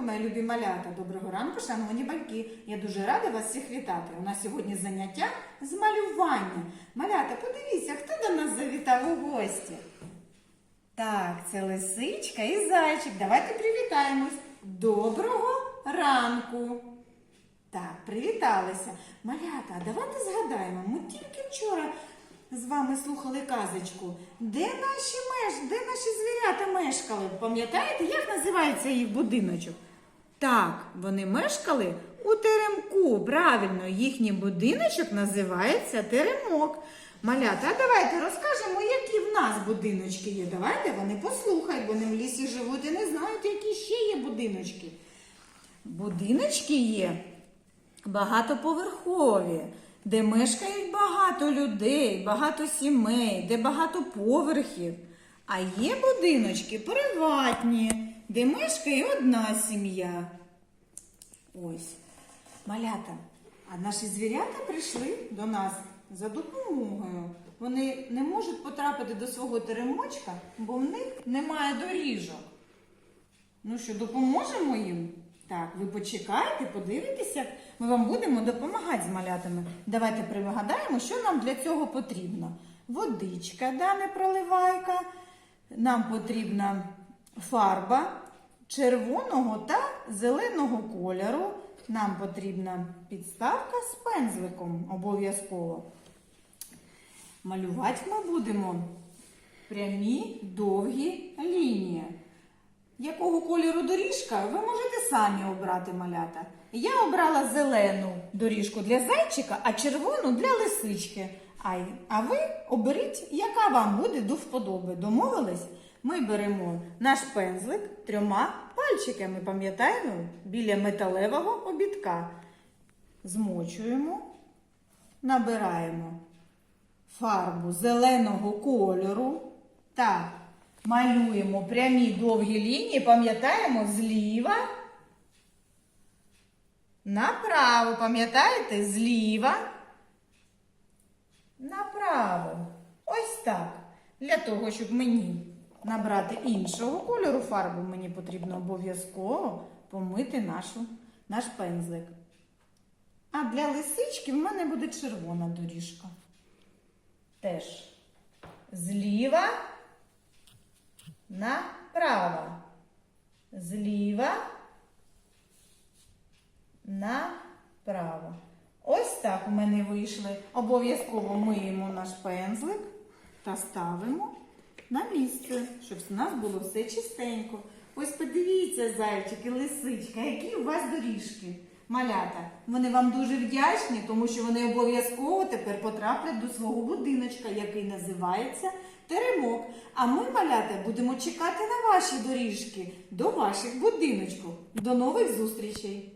мої любі малята. Доброго ранку, шановні батьки. Я дуже рада вас всіх вітати. У нас сьогодні заняття з малювання. Малята, подивіться, хто до нас завітав у гості. Так, це лисичка і зайчик. Давайте привітаємось. Доброго ранку. Так, привіталися. Малята, давайте згадаємо. Ми тільки вчора з вами слухали казочку. Де наші меж, де наші звірята мешкали? Пам'ятаєте, як називається їх будиночок? Так, вони мешкали у теремку. Правильно, їхній будиночок називається теремок. Малята, а давайте розкажемо, які в нас будиночки є. Давайте вони послухають, вони в лісі живуть і не знають, які ще є будиночки. Будиночки є багатоповерхові, де мешкають багато людей, багато сімей, де багато поверхів. А є будиночки приватні, де мешкає одна сім'я. Ось, малята. А наші звірята прийшли до нас за допомогою. Вони не можуть потрапити до свого теремочка, бо в них немає доріжок. Ну що, допоможемо їм? Так, ви почекайте, подивитеся, ми вам будемо допомагати з малятами. Давайте пригадаємо, що нам для цього потрібно. Водичка, да, не проливайка. Нам потрібна фарба червоного та зеленого кольору. Нам потрібна підставка з пензликом обов'язково. Малювати ми будемо прямі довгі лінії. Якого кольору доріжка, ви можете самі обрати малята. Я обрала зелену доріжку для зайчика, а червону для лисички. А, ви оберіть, яка вам буде до вподоби. Домовились? Ми беремо наш пензлик трьома пальчиками, пам'ятаємо, біля металевого обідка. Змочуємо, набираємо фарбу зеленого кольору та малюємо прямі довгі лінії, пам'ятаємо, зліва направо, пам'ятаєте, зліва направо. Ось так. Для того, щоб мені набрати іншого кольору фарбу, мені потрібно обов'язково помити нашу, наш пензлик. А для лисички в мене буде червона доріжка. Теж зліва направо. Зліва направо. Ось так у мене вийшли. Обов'язково миємо наш пензлик та ставимо на місце, щоб у нас було все чистенько. Ось подивіться, зайчики, лисичка, які у вас доріжки. Малята, вони вам дуже вдячні, тому що вони обов'язково тепер потраплять до свого будиночка, який називається Теремок. А ми, малята, будемо чекати на ваші доріжки до ваших будиночків. До нових зустрічей!